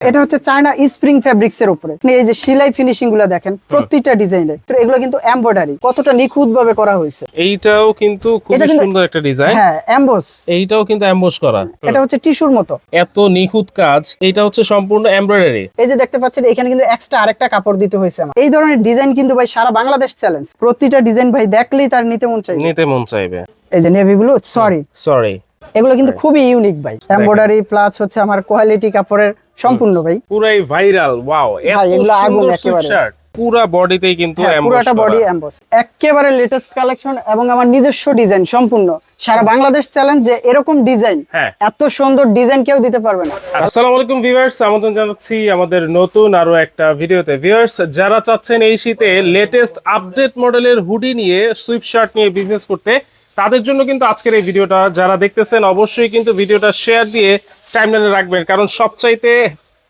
এটা হচ্ছে China spring fabrics এর উপরে এই যে সেলাই ফিনিশিংগুলো দেখেন প্রত্যেকটা ডিজাইনের। তো এগুলো কিন্তু এমব্রয়ডারি কতটা নিখুঁত ভাবে করা হয়েছে। এইটাও কিন্তু কিন্তু- সুন্দর একটা ডিজাইন হ্যাঁ এমবোস এইটাও কিন্তু এমবোস করা। এটা হচ্ছে টিস্যুর মতো। এত নিখুঁত কাজ এটা হচ্ছে সম্পূর্ণ এমব্রয়ডারি এই যে দেখতে পাচ্ছেন এখানে কিন্তু এক্সট্রা আরেকটা কাপড় দিতে হয়েছে আমার। এই ধরনের ডিজাইন কিন্তু ভাই সারা বাংলাদেশ চ্যালেঞ্জ প্রতিটা ডিজাইন ভাই দেখলেই তার নিতে মন চাই নিতে মন চাইবে। এই যে নেভি ব্লু সরি সরি এগুলো কিন্তু খুবই ইউনিক ভাই। এমব্রয়ডারি প্লাস হচ্ছে আমার কোয়ালিটি কাপড়ের সম্পূর্ণ ভাই। পুরাই ভাইরাল ওয়াও এত এগুলো আগুন সুন্দর একেবারে। সুইটশার্ট পুরা বডিতেই কিন্তু এমবোস পুরোটা বডি এমবস একেবারে লেটেস্ট কালেকশন এবং আমার নিজস্ব ডিজাইন সম্পূর্ণ। সারা বাংলাদেশ চ্যালেঞ্জ যে এরকম ডিজাইন হ্যাঁ। এত সুন্দর ডিজাইন কেউ দিতে পারবে না। আসসালামু আলাইকুম ভিউয়ার্স আমন্ত্রণ জানাচ্ছি আমাদের নতুন আরও একটা ভিডিওতে। ভিউয়ার্স যারা চাচ্ছেন এই শীতে লেটেস্ট আপডেট মডেলের হুডি নিয়ে সুইপ শার্ট নিয়ে বিজনেস করতে তাদের জন্য কিন্তু আজকের এই ভিডিওটা। যারা দেখতেছেন অবশ্যই কিন্তু ভিডিওটা শেয়ার দিয়ে টাইমলাইনে রাখবেন কারণ সবচাইতে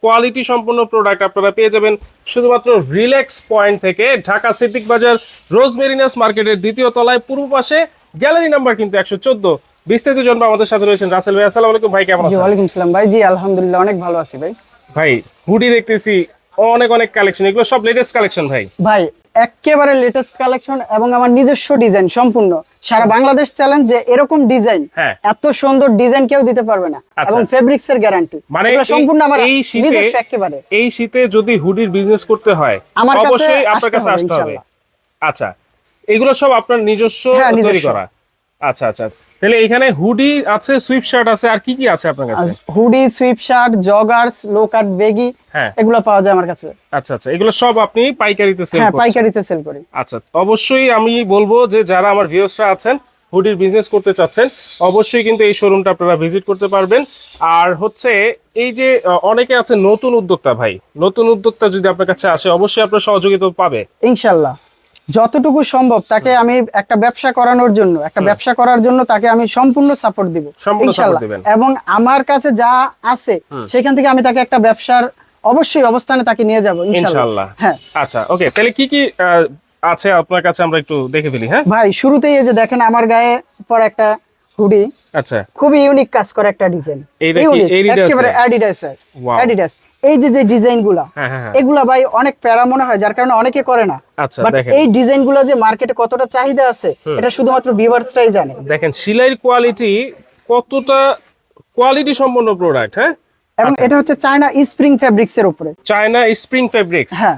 কোয়ালিটি সম্পন্ন প্রোডাক্ট আপনারা পেয়ে যাবেন শুধুমাত্র রিল্যাক্স পয়েন্ট থেকে ঢাকা সিদ্দিক বাজার রোজ মেরিনাস মার্কেটের দ্বিতীয় তলায় পূর্ব পাশে গ্যালারি নাম্বার কিন্তু একশো চোদ্দ। বিস্তারিত জন্য আমাদের সাথে রয়েছেন রাসেল ভাই। আসসালামু আলাইকুম ভাই কেমন আছেন? ওয়ালাইকুম সালাম ভাই। জি আলহামদুলিল্লাহ অনেক ভালো আছি ভাই। ভাই হুডি দেখতেছি অনেক অনেক কালেকশন এগুলো সব লেটেস্ট কালেকশন ভাই? ভাই একেবারে লেটেস্ট কালেকশন এবং আমার নিজস্ব ডিজাইন সম্পূর্ণ। সারা বাংলাদেশ চ্যালেঞ্জ যে এরকম ডিজাইন হ্যাঁ। এত সুন্দর ডিজাইন কেউ দিতে পারবে না। আচ্ছা। এবং ফেব্রিক্স এর গ্যারান্টি মানে সম্পূর্ণ আমার এই শীতে- নিজস্ব একেবারে। এই শীতে যদি হুডির বিজনেস করতে হয় আমার কাছে অবশ্যই আপনার কাছে আসতে হবে। আচ্ছা এগুলো সব আপনার নিজস্ব হ্যাঁ, তৈরি। করা। আচ্ছা আচ্ছা। তাহলে এখানে হুডি আছে সুইপ শার্ট আছে আর কি কি আছে আপনার কাছে? Hoodie sweatshirt joggers low cut baggy হ্যাঁ। এগুলো পাওয়া যায় আমার কাছে। আচ্ছা আচ্ছা। এগুলো সব আপনি পাইকারিতে সেল হ্যাঁ পাইকারিতে সেল করি। আচ্ছা অবশ্যই আমি বলব যে যারা আমার ভিউয়ার্সরা আছেন হুডির বিজনেস করতে চাচ্ছেন অবশ্যই কিন্তু এই শোরুমটা আপনারা ভিজিট করতে পারবেন। আর হচ্ছে এই যে অনেকে আছে নতুন উদ্যোক্তা ভাই। নতুন উদ্যোক্তা যদি আপনার কাছে আসে অবশ্যই আপনার সহযোগিতা পাবে। ইনশাল্লাহ। যতটুকু সম্ভব তাকে আমি একটা ব্যবসা করানোর জন্য একটা ব্যবসা করার জন্য তাকে আমি সম্পূর্ণ সাপোর্ট দিব ইনশাল্লাহ এবং আমার কাছে যা আছে সেখান থেকে আমি তাকে একটা ব্যবসার অবশ্যই অবস্থানে তাকে নিয়ে যাব ইনশাআল্লাহ। হ্যাঁ। আচ্ছা ওকে তাহলে কি কি আছে আপনার কাছে আমরা একটু দেখে ফেলি হ্যাঁ? ভাই শুরুতেই এই যে দেখেন আমার গায়ে পর একটা হুডি। আচ্ছা। খুবই ইউনিক কাজ করে একটা ডিজাইন এইটা কি? Adidas একেবারে এই যে যে ডিজাইনগুলা হ্যাঁ হ্যাঁ হ্যাঁ। এগুলা ভাই অনেক প্যারা মনে হয় যার কারণে অনেকে করে না। আচ্ছা বাট এই ডিজাইনগুলা যে মার্কেটে কতটা চাহিদা আছে এটা শুধুমাত্র বিভার্সটাই জানে। দেখেন সিলাইয়ের কোয়ালিটি কতটা কোয়ালিটি সম্পন্ন প্রোডাক্ট হ্যাঁ? এবং এটা হচ্ছে চায়না স্প্রিং ফেব্রিক্স এর উপরে। চায়না স্প্রিং ফেব্রিক্স হ্যাঁ।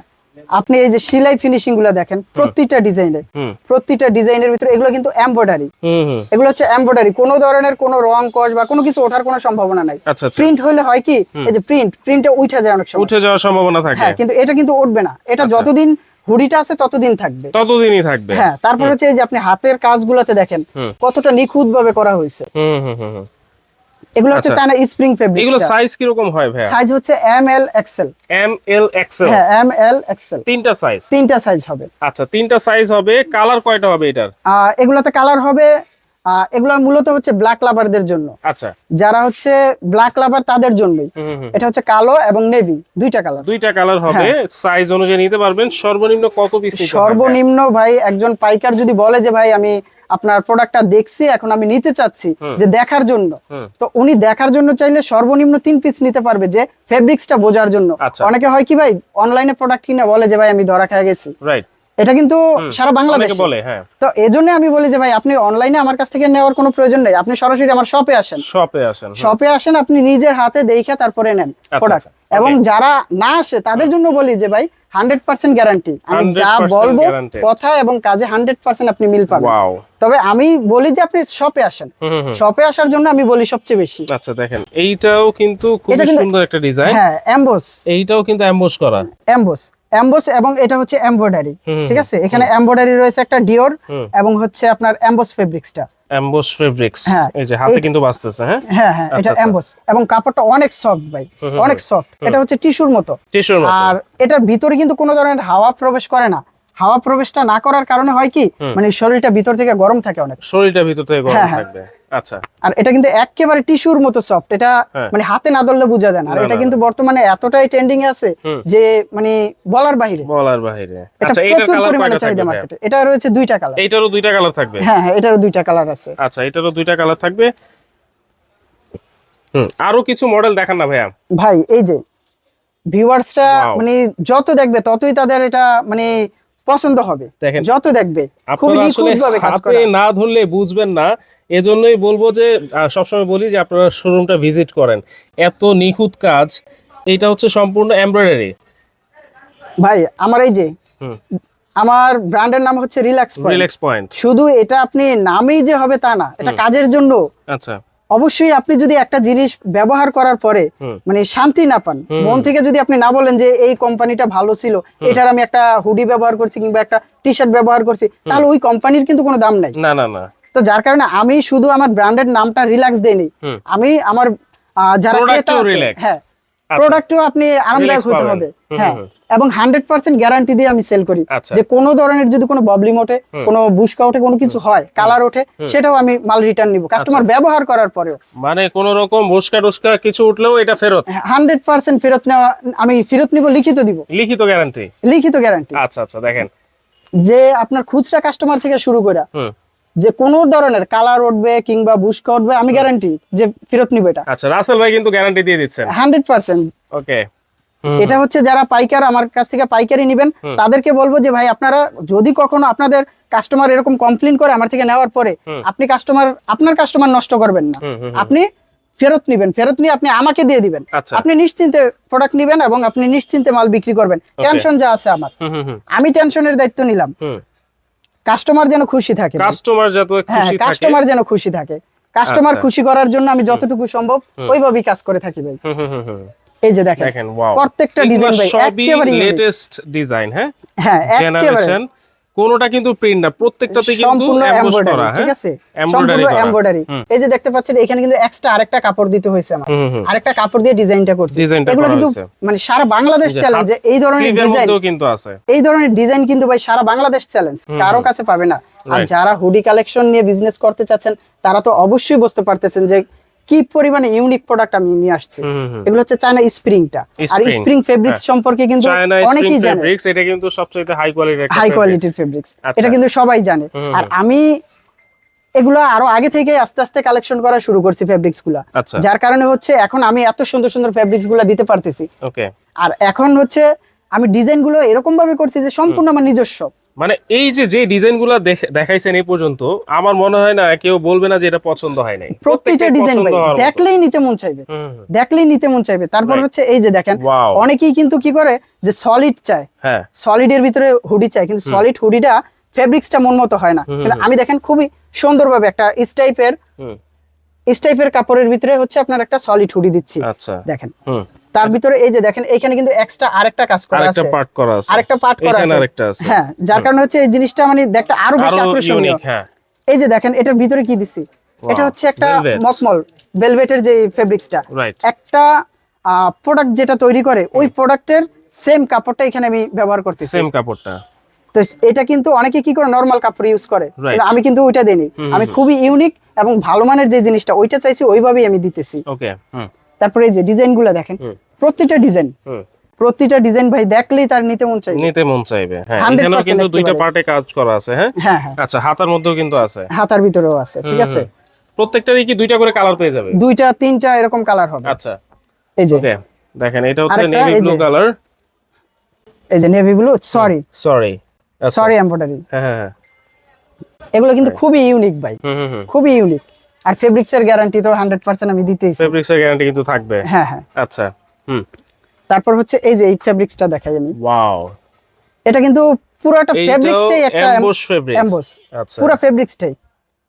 আপনি এই যে সিলাই ফিনিশিংগুলো দেখেন প্রতিটা ডিজাইনের প্রতিটা ডিজাইনের ভিতরে এগুলো কিন্তু এমব্রয়ডারি এগুলো হচ্ছে এমব্রয়ডারি কোনো ধরনের কোনো রং কস বা কোনো কিছু ওঠার কোনো সম্ভাবনা নাই। আচ্ছা আচ্ছা। প্রিন্ট হলে হয় কি এই যে প্রিন্ট প্রিন্টে উঠে যায় অনেক সময়। উঠে যাওয়ার সম্ভাবনা থাকে। হ্যাঁ কিন্তু এটা কিন্তু উঠবে না। এটা আচ্ছা। যতদিন হুডিটা আছে ততদিন থাকবে। ততদিনই থাকবে। হ্যাঁ তারপর হচ্ছে এই যে আপনি হাতের কাজগুলোতে দেখেন কতটা নিখুঁত ভাবে করা হয়েছে। হুম হুম হুম। এগুলো হচ্ছে। চায়না স্প্রিং ফেব্রিক এগুলো সাইজ কীরকম হয় ভাইয়া? সাইজ হচ্ছে M L XL M L XL হ্যাঁ এম এল এক্সেল তিনটা সাইজ তিনটা সাইজ হবে। আচ্ছা তিনটা সাইজ হবে। কালার কয়টা হবে এটার? এগুলোতে কালার হবে। এগুলো মূলত হচ্ছে ব্ল্যাক লাভারদের জন্য। আচ্ছা। যারা হচ্ছে ব্ল্যাক লাভার তাদের জন্যই। এটা হচ্ছে কালো এবং নেভি দুইটা কালার দুইটা কালার হবে। সাইজ অনুযায়ী নিতে পারবেন। সর্বনিম্ন কত পিস সর্বনিম্ন ভাই একজন পাইকার যদি বলে যে ভাই আমি আপনার প্রোডাক্টটা দেখছি এখন আমি নিতে চাচ্ছি যে দেখার জন্য। তো উনি দেখার জন্য চাইলে সর্বনিম্ন তিন পিস নিতে পারবে যে ফেব্রিক্সটা বোঝার জন্য। আচ্ছা। অনেকে হয় কি ভাই অনলাইনে প্রোডাক্ট কিনে বলে যে ভাই আমি ধরা খেয়ে গেছি। রাইট এটা কিন্তু সারা বাংলাদেশ। বলে হ্যাঁ। তো এজন্য আমি বলি যে ভাই আপনি অনলাইনে আমার কাছ থেকে নেওয়ার কোনো প্রয়োজন নেই। আপনি সরাসরি আমার শপে আসেন। শপে আসেন শপে আসেন আপনি নিজের হাতে দেখে তারপরে নেন প্রোডাক্ট আচ্ছা, এবং যারা না আসে তাদের জন্য বলি যে ভাই হান্ড্রেড পার্সেন্ট গ্যারান্টি আমি যা বলব কথা এবং কাজে হান্ড্রেড পার্সেন্ট আপনি মিল পাবেন। তবে আমি বলি যে আপনি শপে আসেন। শপে আসার জন্য আমি বলি সবচেয়ে বেশি। আচ্ছা দেখেন এইটাও কিন্তু খুব সুন্দর একটা ডিজাইন হ্যাঁ এমবোস এইটাও কিন্তু এমবোস করা। এমবোস এমবোস এবং এটা হচ্ছে এমব্রয়ডারি ঠিক আছে? এখানে এমব্রয়ডারি রয়েছে একটা ডিওর এবং হচ্ছে আপনার এমবোস ফেব্রিক্সটা। Emboss fabrics. হ্যাঁ, এই যে হাতে কিন্তু বাঁচতেছে হ্যাঁ? হ্যাঁ হ্যাঁ আচ্ছা, এটা আচ্ছা। এমবোস এবং কাপড়টা অনেক সফট ভাই অনেক সফট এটা হচ্ছে টিস্যুর মতো। টিস্যুর মতো। আর এটার ভিতরে কিন্তু কোনো ধরনের হাওয়া প্রবেশ করে না। হাওয়া প্রবেশটা না করার কারণে হয় কি? মানে শরীরটা ভিতর থেকে গরম থাকে অনেক। শরীরটা ভিতর থেকে গরম হ্যাঁ, হ্যাঁ। থাকবে। আচ্ছা। আর এটা কিন্তু একেবারে টিস্যুর মতো সফট। এটা হ্যাঁ। মানে হাতে না ধরলে বোঝা যায় না। আর এটা কিন্তু বর্তমানে এতটাই ট্রেন্ডিং এ আছে যে মানে বলার বাইরে বলার বাইরে এটা আচ্ছা প্রচুর পরিমাণে চাহিদা মার্কেটে এটা রয়েছে দুইটা কালার এইটারও দুইটা কালার থাকবে? হ্যাঁ হ্যাঁ এটারও দুইটা কালার আছে। আচ্ছা এটারও দুইটা কালার থাকবে? হুম আরও কিছু মডেল দেখান না ভাইয়া। ভাই এই যে ভিউয়ার্সরা Wow. মানে যত দেখবে ততই তাদের এটা মানে পছন্দ হবে। দেখেন যত দেখবে খুবই আপনারা আসলে নিখুঁত ভাবে কাজ করা। না ধরলে বুঝবেন না। এজন্যই বলব যে সবসময় বলি যে আপনারা শোরুমটা ভিজিট করেন। এত নিখুঁত কাজ এটা হচ্ছে সম্পূর্ণ এমব্রয়ডারি ভাই আমার এই যে আমার ব্র্যান্ডের নাম হচ্ছে রিল্যাক্স রিল্যাক্স পয়েন্ট শুধু এটা আপনি নামেই যে হবে তা না এটা কাজের জন্য। আচ্ছা। অবশ্যই আপনি যদি একটা জিনিস ব্যবহার করার পরে মানে শান্তি না পান মন থেকে যদি আপনি না বলেন যে এই কোম্পানিটা ভালো ছিল এটার আমি একটা হুডি ব্যবহার করছি কিংবা একটা টি শার্ট ব্যবহার করছি তাহলে ওই কোম্পানির কিন্তু কোনো দাম নাই। না না না। তো যার কারণে আমি শুধু আমার ব্র্যান্ডের নামটা রিল্যাক্স দেইনি। আমি আমার যারা ক্রেতা। হ্যাঁ। প্রোডাক্টও আপনি আরামদায়ক হতে হবে। হ্যাঁ এবং হান্ড্রেড পার্সেন্ট গ্যারান্টি দিয়ে আমি সেল করি। আচ্ছা। যে কোনো ধরনের যদি কোনো প্রবলেম ওঠে কোনো বুসকা ওঠে কোনো কিছু হয় কালার ওঠে সেটাও আমি মাল রিটার্ন নিব। আচ্ছা। কাস্টমার ব্যবহার করার পরেও। মানে কোন রকম বসকা টুসকা কিছু উঠলেও এটা ফেরত? হান্ড্রেড পার্সেন্ট ফেরত নেওয়া আমি ফেরত নিব লিখিত দিব। লিখিত গ্যারান্টি লিখিত গ্যারান্টি আচ্ছা আচ্ছা দেখেন। যে আপনার খুচরা কাস্টমার থেকে শুরু করে যে কোন ধরনের কালার উঠবে কিংবা বুসকা উঠবে আমি গ্যারান্টি যে ফেরত নিব এটা। আচ্ছা রাসেল ভাই কিন্তু গ্যারান্টি দিয়ে দিচ্ছেন। Hundred percent. ওকে। এটা হচ্ছে যারা পাইকার আমার কাছ থেকে পাইকারি নেবেন তাদেরকে বলব যে ভাই আপনারা যদি কখনো আপনাদের কাস্টমার এরকম কমপ্লেন করে আমার থেকে নেওয়ার পরে আপনি কাস্টমার আপনার কাস্টমার নষ্ট করবেন না। আপনি ফেরত নিবেন ফেরত নিয়ে আপনি আমাকে দিয়ে দিবেন। আচ্ছা। আপনি নিশ্চিন্তে প্রোডাক্ট নিবেন এবং আপনি নিশ্চিন্তে মাল বিক্রি করবেন। টেনশন যা আছে আমার। আমি টেনশনের দায়িত্ব নিলাম। কাস্টমার যেন খুশি থাকে কাস্টমার যত হ্যাঁ খুশি থাকে। কাস্টমার যেন খুশি থাকে। কাস্টমার আচ্ছা। খুশি করার জন্য আমি যতটুকু সম্ভব ওইভাবেই কাজ করে থাকি ভাই। হুম হুম হুম হুম। এই যে দেখেন প্রত্যেকটা ডিজাইন ভাই একেবারে লেটেস্ট ডিজাইন হ্যাঁ? হ্যাঁ একেবারে। কোনোটা কিন্তু প্রিন্ট না প্রত্যেকটাতে কিন্তু এমব্রয়ডারি করা ঠিক হ্যাঁ। আছে? এমব্রয়ডারি সম্পূর্ণ এমব্রয়ডারি এই যে দেখতে পাচ্ছেন এখানে কিন্তু এক্সট্রা আরেকটা কাপড় দিতে হয়েছে আমার। আরেকটা কাপড় দিয়ে ডিজাইনটা করছি। এগুলো কিন্তু মানে সারা বাংলাদেশ চ্যালেঞ্জ যে এই ধরনের ডিজাইন কিন্তু আছে। এই ধরনের ডিজাইন কিন্তু ভাই সারা বাংলাদেশ চ্যালেঞ্জ কারও কাছে পাবে না। আর যারা হুডি কালেকশন নিয়ে বিজনেস করতে চাচ্ছেন তারা তো অবশ্যই বুঝতে পারতেছেন যে কি পরিমাণে ইউনিক প্রোডাক্ট আমি নিয়ে আসছি? এগুলো হচ্ছে চায়না স্প্রিংটা আর স্প্রিং ফেব্রিক্স হ্যাঁ। সম্পর্কে কিন্তু অনেকেই জানে। ফেব্রিক্স এটা কিন্তু সবচেয়ে হাই কোয়ালিটির হাই কোয়ালিটির ফেব্রিক্স আচ্ছা। এটা কিন্তু সবাই জানে। আর আমি এগুলো আরও আগে থেকে আস্তে আস্তে কালেকশন করা শুরু করছি ফেব্রিক্সগুলা আচ্ছা। যার কারণে হচ্ছে এখন আমি এত সুন্দর সুন্দর ফেব্রিক্সগুলা দিতে পারতেছি। আর এখন হচ্ছে আমি ডিজাইনগুলো এরকম ভাবে করছি যে সম্পূর্ণ আমার নিজস্ব। মানে এই যে যে ডিজাইনগুলো দেখাইছেন এই পর্যন্ত আমার মনে হয় না কেউ বলবে না যে এটা পছন্দ হয় নাই। প্রত্যেকটা ডিজাইন ভাই দেখলেই নিতে মন চাইবে। দেখলেই নিতে মন চাইবে। তারপর হচ্ছে এই যে দেখেন অনেকেই কিন্তু কি করে যে সলিড চায়। হ্যাঁ। সলিডের ভিতরে হুডি চায় কিন্তু সলিড হুডিটা ফেব্রিক্সটা মন মতো হয় না। কিন্তু আমি দেখেন খুবই সুন্দরভাবে একটা স্টাইপের স্টাইপের কাপড়ের ভিতরে হচ্ছে আপনার একটা সলিড হুডি দিচ্ছি। আচ্ছা। দেখেন। তার ভিতরে এই যে দেখেন এখানে কিন্তু এক্সট্রা আরেকটা কাজ করা আরেকটা আছে। পার্ট করা আছে। আরেকটা পার্ট করা এখানে আছে। আরেকটা আছে। হ্যাঁ যার কারণে হচ্ছে এই জিনিসটা মানে দেখতে আরও বেশি আকর্ষণীয়। হ্যাঁ। এই যে দেখেন এটার ভিতরে কি দিছি? এটা হচ্ছে একটা. মকমল ভেলভেটের যে ফেব্রিক্সটা একটা প্রোডাক্ট যেটা তৈরি করে ওই প্রোডাক্টের সেম কাপড়টা এখানে আমি ব্যবহার করতেছি। সেম কাপড়টা। তো এটা কিন্তু অনেকে কি করে নরমাল কাপড় ইউজ করে। আমি কিন্তু ওইটা দেইনি। আমি খুবই ইউনিক এবং ভালো মানের যে জিনিসটা ওইটা চাইছি ওইভাবেই আমি দিতেছি। ওকে হুম। তারপরে এই যে ডিজাইনগুলা দেখেন। প্রতিটা ডিজাইন প্রতিটা ডিজাইন ভাই দেখলেই তার নিতে মন চাই নিতে মন চাইবে হ্যাঁ। 100% এখানেও কিন্তু দুইটা পার্টে কাজ করা আছে হ্যাঁ? হ্যাঁ হ্যাঁ। আচ্ছা হাতার মধ্যেও কিন্তু আছে। হাতার ভিতরেও আছে ঠিক আছে? প্রত্যেকটারই কি দুইটা করে কালার পেয়ে যাবে? দুইটা তিনটা এরকম কালার হবে। আচ্ছা। এই যে। দেখেন এটা হচ্ছে নেভি ব্লু কালার এই যে navy blue sorry sorry sorry embroidery হ্যাঁ হ্যাঁ এগুলো কিন্তু খুবই ইউনিক ভাই। হুম হুম হুম। খুবই ইউনিক আর ফেব্রিক্স এর গ্যারান্টি তো হান্ড্রেড পার্সেন্ট আমি দিতেই ফেব্রিক্স এর গ্যারান্টি কিন্তু থাকবে। হ্যাঁ হ্যাঁ। আচ্ছা হুম। তারপর হচ্ছে এই যে এই ফেব্রিক্সটা দেখাই আমি। ওয়াও এটা কিন্তু পুরোটা একটা ফেব্রিক্সটাই একটা এমবোস ফেব্রিক্স এমবোস আচ্ছা। পুরো ফেব্রিক্সটাই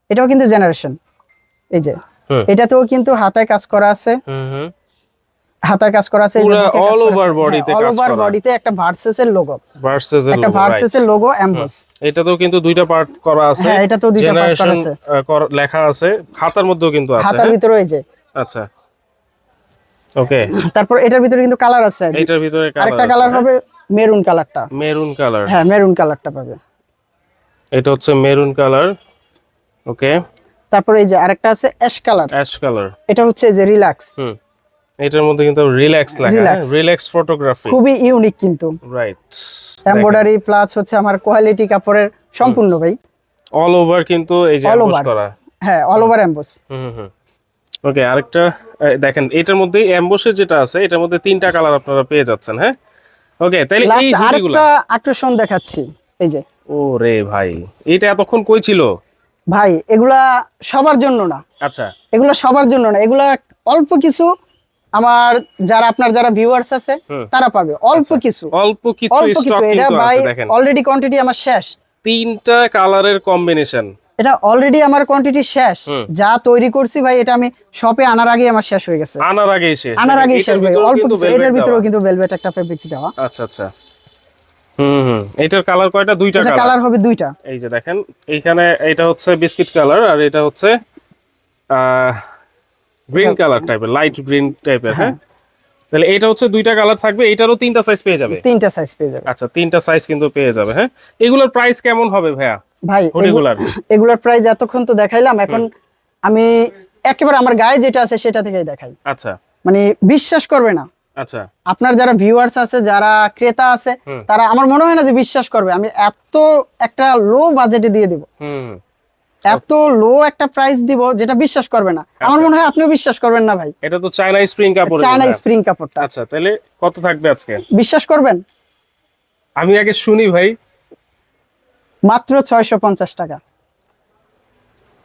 এটাও কিন্তু জেনারেশন এই যে। এটাতেও কিন্তু হাতায় কাজ করা আছে। হুম হুম। হাতায় কাজ করা আছে পুরা all over body তে অল ওভার বডিতে একটা ভার্সেসের লোগো ভার্সেস এর একটা logo, লোগো right. এটা তো কিন্তু দুইটা পার্ট করা আছে। হ্যাঁ, এটাতেও দুইটা part করা আছে। লেখা আছে। হাতার মধ্যেও কিন্তু আছে হাতার হ্যাঁ? ভিতরে এই যে। আচ্ছা। ওকে তারপর এটার ভিতরে কিন্তু কালার আছে। এটার ভিতরে কালার আরেকটা কালার হবে মেরুন কালারটা মেরুন কালার হ্যাঁ মেরুন কালারটা পাবে। এটা হচ্ছে মেরুন কালার ওকে তারপর এই যে আরেকটা আছে অ্যাশ কালার অ্যাশ কালার এটা হচ্ছে যে রিল্যাক্স হুম। এটার মধ্যে কিন্তু রিল্যাক্স Relax. রিল্যাক্স ফটোগ্রাফি খুবই ইউনিক কিন্তু। রাইট এমব্রয়ডারি প্লাস হচ্ছে আমার কোয়ালিটি কাপড়ের সম্পূর্ণ ভাই। অল ওভার কিন্তু এই যে এমবোস করা। হ্যাঁ অল ওভার এমবোস হুম হুম, ওকে আরেকটা দেখেন এটার মধ্যে অ্যাম্বসের যেটা আছে এটার মধ্যে তিনটা কালার আপনারা পেয়ে যাচ্ছেন হ্যাঁ? ওকে তাহলে এই আরেকটা আকর্ষণ দেখাচ্ছি এই যে। ও রে ভাই এটা এতক্ষণ কই ছিল? ভাই এগুলা সবার জন্য না। আচ্ছা। এগুলা সবার জন্য না এগুলা অল্প কিছু আমার যারা আপনার যারা ভিউয়ার্স আছে তারা পাবে। অল্প কিছু। অল্প কিছু অল্প কিছু। স্টক এটা কিন্তু ভাই আছে দেখেন। অলরেডি কোয়ান্টিটি আমার শেষ। তিনটা কালারের কম্বিনেশন এটা অলরেডি আমার কোয়ান্টিটি শেষ। যা তৈরি করছি ভাই এটা আমি শপে আনার আগে আমার শেষ হয়ে গেছে। আনার আগে এসে আনার আগে শেষ অল্প কিছু। এটার ভিতরেও কিন্তু ভেলভেট একটা ফেব্রিক্স দেওয়া। আচ্ছা আচ্ছা। হুম হুম। এটার কালার কয়টা? দুইটা কালার কালার হবে দুইটা। এই যে দেখেন এইখানে এটা হচ্ছে বিস্কিট কালার আর এটা হচ্ছে গ্রিন কালার টাইপের লাইট গ্রিন টাইপের হ্যাঁ। তাহলে এটা হচ্ছে দুইটা কালার থাকবে এটারও তিনটা সাইজ পেয়ে যাবে? তিনটা সাইজ পেয়ে যাবে। আচ্ছা তিনটা সাইজ কিন্তু পেয়ে যাবে হ্যাঁ? এগুলোর প্রাইস কেমন হবে ভাইয়া? ভাই হুডিগুলার এগুলোর প্রাইস এতক্ষণ তো দেখাইলাম এখন আমি একেবারে আমার গায়ে যেটা আছে সেটা থেকেই দেখাই। আচ্ছা। মানে বিশ্বাস করবে না। আচ্ছা। আপনার যারা ভিউয়ার্স আছে যারা ক্রেতা আছে তারা আমার মনে হয় না যে বিশ্বাস করবে। আমি এত একটা লো বাজেটে দিয়ে দিব। হুম। এত লো একটা প্রাইস দিব যেটা বিশ্বাস করবে না। আমার মনে হয় আপনিও বিশ্বাস করবেন না ভাই। এটা তো চায়না স্প্রিং কাপড় চায়না স্প্রিং কাপড়টা। আচ্ছা তাহলে কত থাকবে আজকে? বিশ্বাস করবেন? আমি আগে শুনি ভাই। মাত্র ছয়শো পঞ্চাশ টাকা।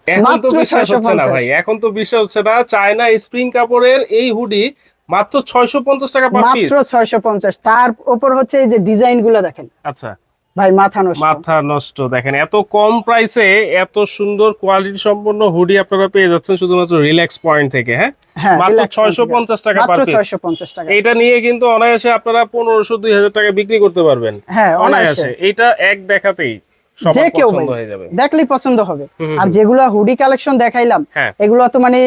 এখন তো বিশ্বাস হচ্ছে না 650 ভাই। এখন তো বিশ্বাস হচ্ছে না। চায়না স্প্রিং কাপড়ের এই হুডি মাত্র ছয়শো পঞ্চাশ টাকা পার পিস মাত্র ছয়শো পঞ্চাশ। তার উপর হচ্ছে এই যে ডিজাইনগুলো দেখেন। আচ্ছা। ভাই মাথা নষ্ট। মাথা নষ্ট দেখেন এত কম প্রাইসে এত সুন্দর কোয়ালিটি সম্পন্ন হুডি আপনারা পেয়ে যাচ্ছেন শুধুমাত্র রিল্যাক্স পয়েন্ট থেকে হ্যাঁ? হ্যাঁ মাত্র relax ছয়শো থেকে। পঞ্চাশ টাকা পার পিস টাকা। এইটা নিয়ে কিন্তু অনায়াসে আপনারা পনেরোশো দুই হাজার টাকা বিক্রি করতে পারবেন। হ্যাঁ অনায়াসে। এইটা এক দেখাতেই যে কেউ হয়ে দেখলেই পছন্দ হবে। আর। যেগুলা হুডি কালেকশন দেখাইলাম হ্যাঁ। এগুলো তো মানে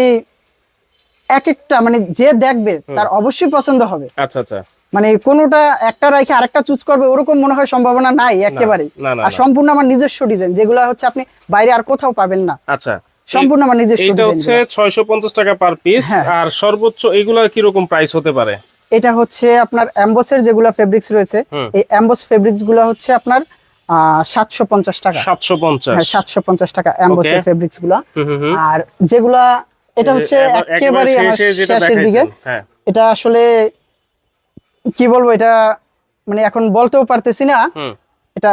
এক একটা মানে যে দেখবে তার অবশ্যই পছন্দ হবে। আচ্ছা আচ্ছা। মানে কোনোটা একটা রাখে আরেকটা চুজ করবে ওরকম মনে হয় সম্ভাবনা নাই একেবারেই না আর সম্পূর্ণ আমার নিজস্ব ডিজাইন যেগুলো হচ্ছে আপনি বাইরে আর কোথাও পাবেন না। আচ্ছা সম্পূর্ণ আমার নিজস্ব ডিজাইন হচ্ছে ছয়শো পঞ্চাশ টাকা পার পিস হ্যাঁ। আর সর্বোচ্চ এগুলা কীরকম প্রাইস হতে পারে? এটা হচ্ছে আপনার অ্যাম্বসের যেগুলো ফেব্রিক্স রয়েছে এই অ্যাম্বস ফেব্রিক্সগুলো হচ্ছে আপনার সাতশো পঞ্চাশ টাকা। সাতশো পঞ্চাশ। হ্যাঁ সাতশো পঞ্চাশ টাকা অ্যাম্বসের. ফেব্রিক্সগুলা। আর যেগুলা এটা হচ্ছে একেবারে শেষের দিকে। হ্যাঁ। এটা আসলে কি বলব এটা মানে এখন বলতেও পারতেছি না এটা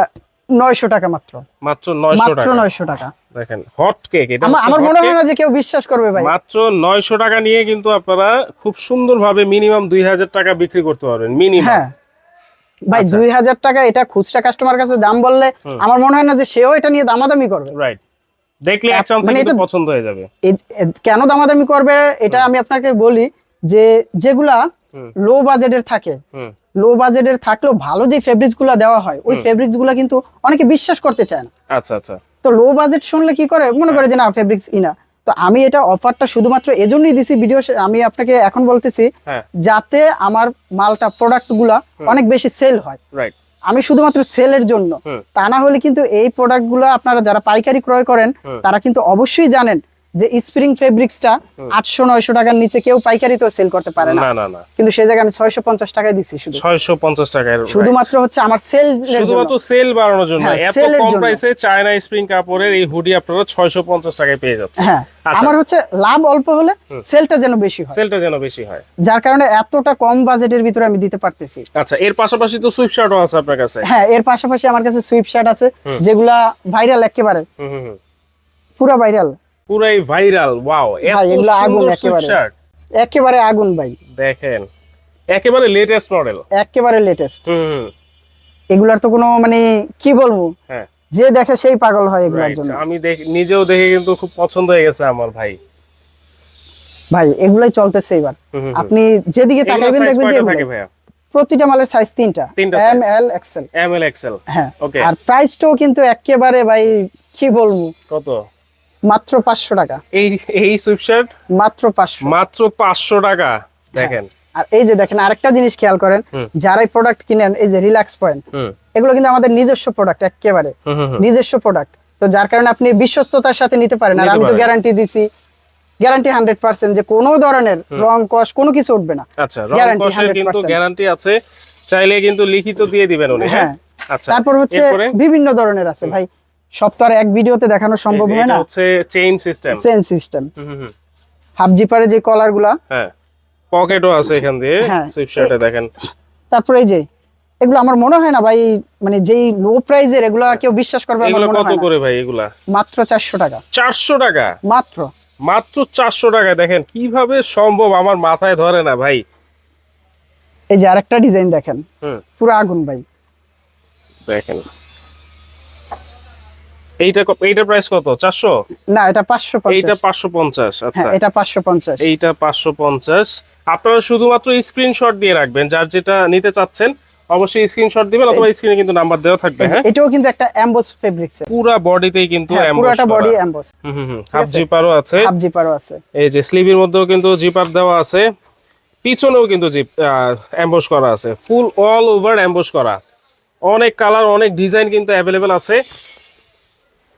নয়শো টাকা মাত্র। মাত্র নয়শো টাকা। নয়শো টাকা। দেখেন হট কেক এটা আমার মনে হয় না যে কেউ বিশ্বাস করবে ভাই। মাত্র নয়শো টাকা নিয়ে কিন্তু আপনারা খুব সুন্দরভাবে মিনিমাম দুই হাজার টাকা বিক্রি করতে পারবেন মিনিমাম হ্যাঁ। ভাই আচ্ছা। দুই হাজার টাকা এটা খুচরা কাস্টমার কাছে দাম বললে আমার মনে হয় না যে সেও এটা নিয়ে দামাদামি করবে। রাইট দেখলে মানে এটা- পছন্দ হয়ে যাবে। কেন দামাদামি করবে এটা আমি আপনাকে বলি যে যেগুলা। লো বাজেটের থাকে। লো বাজেটের থাকলেও ভালো যে ফেব্রিক্সগুলা দেওয়া হয় ওই ফেব্রিক্সগুলা কিন্তু অনেকে বিশ্বাস করতে চায় না। আচ্ছা আচ্ছা। তো লো বাজেট শুনলে কি করে? মনে করে যে না ফেব্রিক্স ইনা তো আমি এটা অফারটা শুধুমাত্র এজন্যই দিছি ভিডিও আমি আপনাকে এখন বলতেছি হ্যাঁ। যাতে আমার মালটা প্রোডাক্টগুলা অনেক বেশি সেল হয়। রাইট আমি শুধুমাত্র সেলের জন্য। তা না হলে কিন্তু এই প্রোডাক্টগুলো আপনারা যারা পাইকারি ক্রয় করেন তারা কিন্তু অবশ্যই জানেন যে স্প্রিং ফেব্রিক্সটা আটশো নয়শো টাকার নিচে কেউ পাইকারি তো সেল করতে পারে না। না না কিন্তু সে জায়গায় আমি ছয়শো পঞ্চাশ টাকায় দিচ্ছি শুধু। ছয়শো পঞ্চাশ টাকায় শুধুমাত্র হচ্ছে আমার সেল শুধুমাত্র সেল বাড়ানোর জন্য। এত কম প্রাইসে চায়না স্প্রিং কাপড়ের এই হুডি আপনারা ছয়শো পঞ্চাশ টাকায় পেয়ে যাচ্ছেন। হ্যাঁ আচ্ছা। আমার হচ্ছে লাভ অল্প হলে সেলটা যেন বেশি হয়। সেলটা যেন বেশি হয়। যার কারণে এতটা কম বাজেটের ভিতরে আমি দিতে পারতেছি। আচ্ছা এর পাশাপাশি তো সুইফট শার্টও আছে আপনার কাছে। হ্যাঁ এর পাশাপাশি আমার কাছে সুইপ শার্ট আছে যেগুলা ভাইরাল একেবারে। পুরো ভাইরাল পুরাই ভাইরাল ওয়াও এত সুন্দর একেবারে। শার্ট একেবারে আগুন ভাই। দেখেন একেবারে লেটেস্ট মডেল একেবারে লেটেস্ট হুম এগুলার তো কোনো মানে কি বলব? হ্যাঁ। যে দেখে সেই পাগল হয় এগুলোর জন্য। আমি দেখ নিজেও দেখে কিন্তু খুব পছন্দ হয়ে গেছে আমার ভাই। ভাই এগুলাই চলতেছে এবার। আপনি যেদিকে size দেখবেন যে প্রতিটা মালের সাইজ তিনটা। M. L XL M L XL হ্যাঁ। ওকে আর প্রাইসটাও কিন্তু একেবারে ভাই কি বলব? কত? মাত্র পাঁচশো টাকা। এই এই সুইফট শার্ট মাত্র পাঁচশো। মাত্র পাঁচশো টাকা। দেখেন। আর এই যে দেখেন আরেকটা জিনিস খেয়াল করেন। যারাই প্রোডাক্ট কিনেন এই যে রিল্যাক্স পয়েন্ট এগুলো কিন্তু আমাদের নিজস্ব প্রোডাক্ট একেবারে। নিজস্ব প্রোডাক্ট তো যার কারণে আপনি বিশ্বস্ততার সাথে নিতে পারেন আর আমি তো গ্যারান্টি দিছি। গ্যারান্টি হান্ড্রেড পার্সেন্ট যে কোনো ধরনের রং কস কোনো কিছু উঠবে না। আচ্ছা রং Guarantee কিন্তু গ্যারান্টি আছে। চাইলে কিন্তু লিখিত দিয়ে দিবেন উনি হ্যাঁ। হ্যাঁ? আচ্ছা। তারপর হচ্ছে বিভিন্ন ধরনের আছে ভাই। আর এক ভিডিওতে দেখানো সম্ভব হয় না? হচ্ছে চেইন সিস্টেম সেন সিস্টেম হাফ জিপারে যে কলারগুলা হ্যাঁ। পকেটও আছে এখান দিয়ে। হ্যাঁ। সুইফট শার্টে দেখেন। তারপরে এই যে এগুলো আমার মনে হয় না ভাই মানে যেই লো প্রাইজের এগুলো কেউ বিশ্বাস করবে আমার এগুলো মনে কত হয়। করে ভাই এগুলা? মাত্র চারশো টাকা। চারশো টাকা? মাত্র। মাত্র চারশো টাকা দেখেন কীভাবে সম্ভব আমার মাথায় ধরে না ভাই। এই যে আরেকটা ডিজাইন দেখেন। হুম। পুরো আগুন ভাই। দেখেন। এইটা এইটার প্রাইস কত? চারশো? না এটা পাঁচশো এইটা পঞ্চাশ পাঁচশো পঞ্চাশ হ্যাঁ আচ্ছা। এটা পাঁচশো পঞ্চাশ। এইটা পাঁচশো পঞ্চাশ। আপনারা শুধুমাত্র স্ক্রিনশট দিয়ে রাখবেন যার যেটা নিতে চাচ্ছেন অবশ্যই স্ক্রিনশট দিবেন অথবা স্ক্রিনে কিন্তু নাম্বার দেওয়া থাকবে হ্যাঁ? এটাও কিন্তু একটা অ্যাম্বোস ফেব্রিক্স পুরা বডিতেই কিন্তু emboss পুরোটা বডি অ্যাম্বোস হুম হুম হাফ জিপারও আছে? হাফ জিপারও আছে। এই যে স্লিভের মধ্যেও কিন্তু জিপার দেওয়া আছে। পিছনেও কিন্তু জিপ অ্যাম্বোস করা আছে। ফুল অল ওভার অ্যাম্বোস করা। অনেক কালার অনেক ডিজাইন কিন্তু অ্যাভেলেবেল আছে।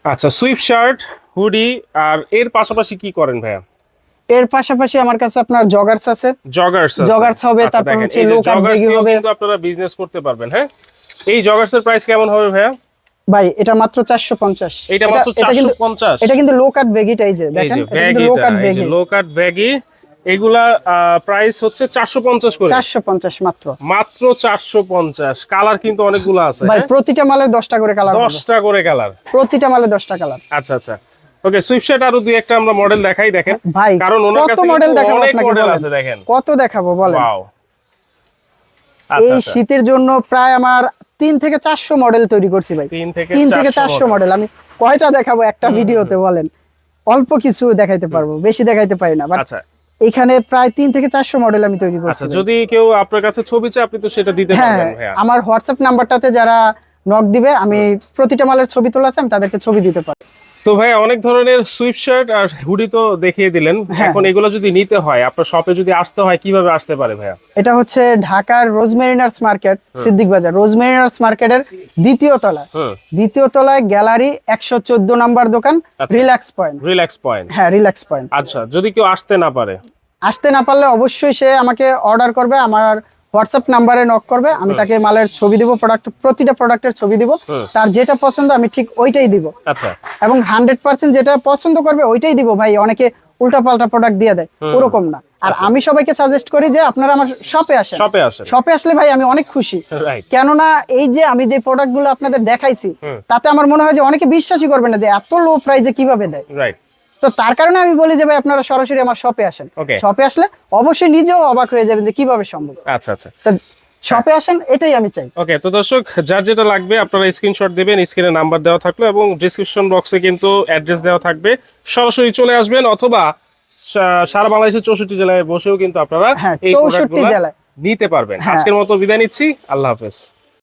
আচ্ছা সুইফট শার্ট হুডি আর এর পাশাপাশি কি করেন ভাইয়া? এর পাশাপাশি আমার কাছে আপনার জগার্স আছে। জগার্স জগার্স হবে, তারপর হচ্ছে লোক আর বেগি হবে। কিন্তু আপনারা বিজনেস করতে পারবেন হ্যাঁ? এই জগার্স এর প্রাইস কেমন হবে ভাইয়া? ভাই এটা মাত্র চারশো পঞ্চাশ। এটা মাত্র চারশো পঞ্চাশ। এটা কিন্তু লো কাট বেগিটাই যে দেখেন যে এটা কিন্তু low cut baggy low cut baggy এগুলা প্রাইস হচ্ছে চারশো পঞ্চাশ করে। চারশো পঞ্চাশ মাত্র। মাত্র চারশো পঞ্চাশ। কালার কিন্তু অনেকগুলো আছে ভাই হ্যাঁ? প্রতিটা মালের দশটা করে কালার দশটা করে কালার প্রতিটা মালে দশটা কালার আচ্ছা আচ্ছা। ওকে সুইফট আরও দুই একটা আমরা মডেল দেখাই দেখেন। ভাই কারণ ওনার কত কাছে মডেল দেখাবো অনেক আপনাকে মডেল আছে দেখেন। কত দেখাবো বলেন? ওয়াও এই আচ্ছা। আচ্ছা শীতের জন্য প্রায় আমার তিন থেকে চারশো মডেল তৈরি করছি ভাই। তিন থেকে চারশো মডেল আমি কয়টা দেখাবো একটা ভিডিওতে বলেন? অল্প কিছু দেখাইতে পারব বেশি দেখাইতে পারি না আচ্ছা। এখানে প্রায় তিন থেকে চারশো মডেল আমি তৈরি করছি। আচ্ছা যদি কেউ আপনার কাছে ছবি চায় আপনি তো সেটা দিতে হ্যাঁ পারবেন আমার হোয়াটসঅ্যাপ নাম্বারটাতে যারা নক দিবে আমি প্রতিটা মালের ছবি তোলা আছে আমি তাদেরকে ছবি দিতে পারি তো ভাই অনেক ধরনের সুইফট শার্ট আর হুডি তো দেখিয়ে দিলেন। হ্যাঁ। এখন এগুলো যদি নিতে হয় আপনার শপে যদি আসতে হয় কীভাবে আসতে পারে ভাইয়া? এটা হচ্ছে ঢাকার রোজমেরিনার্স মার্কেট সিদ্দিক বাজার। রোজমেরিনার্স মার্কেটের দ্বিতীয় তলা দ্বিতীয় তলায় গ্যালারি একশো চোদ্দ নাম্বার দোকান আচ্ছা। Relax point. Relax point. হ্যাঁ রিল্যাক্স পয়েন্ট। আচ্ছা যদি কেউ আসতে না পারে? আসতে না পারলে অবশ্যই সে আমাকে অর্ডার করবে আমার হোয়াটসঅ্যাপ নাম্বারে নক করবে আমি তাকে মালের ছবি দিব প্রোডাক্ট প্রতিটা প্রোডাক্টের ছবি দিব। তার যেটা পছন্দ আমি ঠিক ওইটাই দিব। আচ্ছা। এবং হান্ড্রেড পার্সেন্ট যেটা পছন্দ করবে ওইটাই দিব। ভাই অনেকে উল্টা পাল্টা প্রোডাক্ট দিয়ে দেয় হুম। ওরকম না। আর আমি সবাইকে সাজেস্ট করি যে আপনারা আমার শপে আসেন। শপে আসেন। শপে আসলে ভাই আমি অনেক খুশি। কেননা এই যে আমি যে প্রোডাক্টগুলো আপনাদের দেখাইছি তাতে আমার মনে হয় যে অনেকে বিশ্বাসই করবে না যে এত লো প্রাইজে কীভাবে দেয়। রাইট তো তার কারণে আমি বলি যে ভাই আপনারা সরাসরি আমার শপে আসেন। শপে আসলে অবশ্যই নিজেও অবাক হয়ে যাবেন যে কীভাবে সম্ভব। আচ্ছা আচ্ছা। শপে আসেন এটাই আমি চাই। ওকে তো দর্শক যার যেটা লাগবে আপনারা স্ক্রিনশট দেবেন স্ক্রিনে নাম্বার দেওয়া থাকল এবং ডিসক্রিপশন বক্সে কিন্তু অ্যাড্রেস দেওয়া থাকবে। সরাসরি চলে আসবেন অথবা সারা বাংলাদেশের চৌষট্টি জেলায় বসেও কিন্তু আপনারা হ্যাঁ, এই 64 প্রোডাক্টগুলো জেলায়। নিতে পারবেন। হ্যাঁ। আজকের মতো বিদায় নিচ্ছি। আল্লাহ হাফেজ।